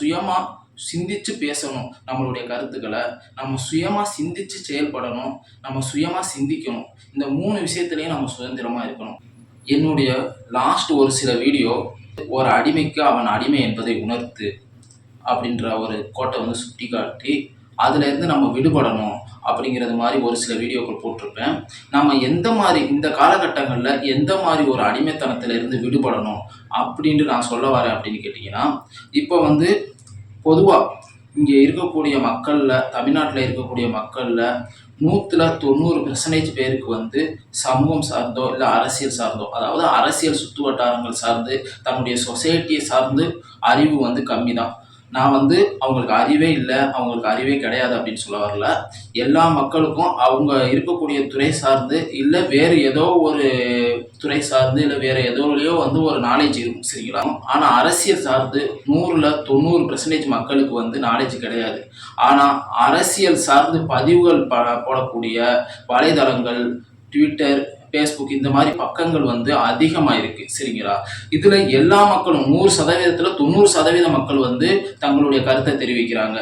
சுயமாக சிந்திச்சு பேசணும் நம்மளுடைய கருத்துக்களை. நம்ம சுயமாக சிந்திச்சு செயல்படணும். நம்ம சுயமாக சிந்திக்கணும். இந்த மூணு விஷயத்துலையும் நம்ம சுதந்திரமாக இருக்கணும். என்னுடைய லாஸ்ட் ஒரு சில வீடியோ ஒரு அடிமைக்கு அவன் அடிமை என்பதை உணர்த்து அப்படின்ற ஒரு கோட்டை வந்து சுட்டி காட்டி அதுலேருந்து நம்ம விடுபடணும். அப்படிங்கிறது மாதிரி ஒரு சில வீடியோக்கள் போட்டிருப்பேன். நம்ம எந்த மாதிரி இந்த காலகட்டங்களில் எந்த மாதிரி ஒரு அடிமைத்தனத்தில் இருந்து விடுபடணும் அப்படின்ட்டு நான் சொல்ல வரேன் அப்படின்னு கேட்டிங்கன்னா இப்போ வந்து பொதுவாக இங்கே இருக்கக்கூடிய மக்களில் தமிழ்நாட்டில் இருக்கக்கூடிய மக்களில் நூற்றில் தொண்ணூறு பெர்சன்டேஜ் பேருக்கு வந்து சமூகம் சார்ந்தோ இல்லை அரசியல் சார்ந்தோ அதாவது அரசியல் சுற்று வட்டாரங்கள் சார்ந்து தன்னுடைய சொசைட்டியை சார்ந்து அறிவு வந்து கம்மி தான் நான் வந்து அவங்களுக்கு அறிவே இல்லை அவங்களுக்கு அறிவே கிடையாது அப்படின்னு சொல்ல வரல. எல்லா மக்களுக்கும் அவங்க இருக்கக்கூடிய துறை சார்ந்து இல்லை வேறு ஏதோ ஒரு துறை சார்ந்து இல்லை வேறு எதோலையோ வந்து ஒரு நாலேஜ் இருக்கும் சரிங்களா? ஆனால் அரசியல் சார்ந்து நூறில் தொண்ணூறு பெர்சன்டேஜ் மக்களுக்கு வந்து நாலேஜ் கிடையாது. ஆனால் அரசியல் சார்ந்து பதிவுகள் ப போடக்கூடிய வலைதளங்கள் ட்விட்டர் ஃபேஸ்புக் இந்த மாதிரி பக்கங்கள் வந்து அதிகமாக இருக்கு சரிங்களா? இதில் எல்லா மக்களும் நூறு சதவீதத்தில் தொண்ணூறு சதவீத மக்கள் வந்து தங்களுடைய கருத்தை தெரிவிக்கிறாங்க.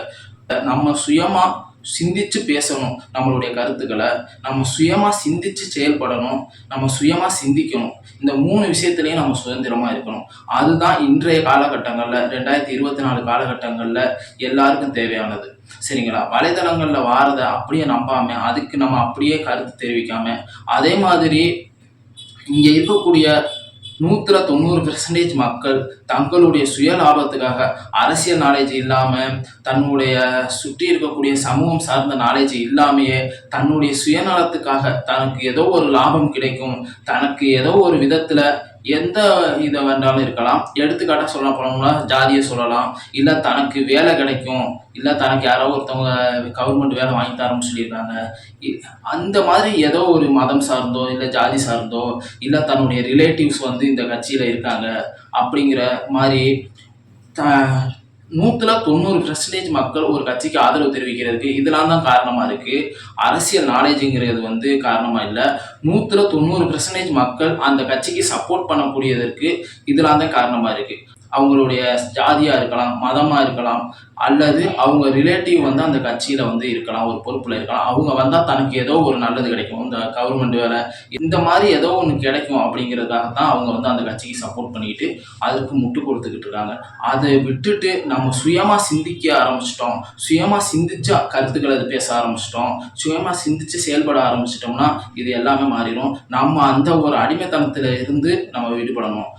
நம்ம சுயமாக சிந்திச்சு பேசணும் நம்மளுடைய கருத்துக்களை. நம்ம சுயமாக சிந்திச்சு செயல்படணும். நம்ம சுயமாக சிந்திக்கணும். இந்த மூணு விஷயத்துலையும் நம்ம சுதந்திரமாக இருக்கணும். அதுதான் இன்றைய காலகட்டங்களில் ரெண்டாயிரத்தி இருபத்தி நாலு காலகட்டங்களில் எல்லாருக்கும் தேவையானது. சரிங்களா? வலைதளங்களில் வாரதை அப்படியே நம்பாமல் அதுக்கு நம்ம அப்படியே கருத்து தெரிவிக்காம அதே மாதிரி இங்கே இருக்கக்கூடிய நூற்றுல தொண்ணூறு பெர்சன்டேஜ் மக்கள் தங்களுடைய சுய லாபத்துக்காக அரசியல் நாலேஜ் இல்லாமல் தன்னுடைய சுற்றி இருக்கக்கூடிய சமூகம் சார்ந்த நாலேஜ் இல்லாமையே தன்னுடைய சுயநலத்துக்காக தனக்கு ஏதோ ஒரு லாபம் கிடைக்கும் தனக்கு ஏதோ ஒரு விதத்தில் எந்த இதை வேண்டாலும் இருக்கலாம். எடுத்துக்காட்டாக சொல்ல போனோம்னா ஜாதியை சொல்லலாம். இல்லை தனக்கு வேலை கிடைக்கும். இல்லை தனக்கு யாரோ ஒருத்தவங்க கவர்மெண்ட் வேலை வாங்கி தரோம்னு சொல்லியிருக்காங்க. இ- அந்த மாதிரி ஏதோ ஒரு மதம் சார்ந்தோ இல்லை ஜாதி சார்ந்தோ இல்லை தன்னுடைய ரிலேட்டிவ்ஸ் வந்து இந்த கட்சியில் இருக்காங்க. அப்படிங்கிற மாதிரி த நூற்றுல தொண்ணூறு பெர்சன்டேஜ் மக்கள் ஒரு கட்சிக்கு ஆதரவு தெரிவிக்கிறதுக்கு இதெல்லாம் தான் காரணமாக இருக்குது அரசியல் நாலேஜுங்கிறது வந்து காரணமாக இல்லை. நூற்றுல தொண்ணூறு பெர்சன்டேஜ் மக்கள் அந்த கட்சிக்கு சப்போர்ட் பண்ணக்கூடியதற்கு இதெல்லாம் தான் காரணமாக இருக்குது அவங்களுடைய ஜாதியாக இருக்கலாம் மதமாக இருக்கலாம் அல்லது அவங்க ரிலேட்டிவ் வந்து அந்த கட்சியில் வந்து இருக்கலாம் ஒரு பொறுப்பில் இருக்கலாம். அவங்க வந்தால் தனக்கு ஏதோ ஒரு நல்லது கிடைக்கும். இந்த கவர்மெண்ட் வேலை இந்த மாதிரி ஏதோ ஒன்று கிடைக்கும் அப்படிங்கிறதுக்காக தான் அவங்க வந்து அந்த கட்சிக்கு சப்போர்ட் பண்ணிக்கிட்டு அதுக்கு முட்டு கொடுத்துக்கிட்டு இருக்காங்க. அதை விட்டுட்டு நம்ம சுயமாக சிந்திக்க ஆரம்பிச்சிட்டோம். சுயமாக சிந்திச்சு கருத்துக்களை அது பேச ஆரம்பிச்சிட்டோம். சுயமாக சிந்திச்சு செயல்பட ஆரம்பிச்சிட்டோம்னா இது எல்லாமே மாறிடும். நம்ம அந்த ஒரு அடிமைத்தனத்தில் இருந்து நம்ம விடுபடணும்.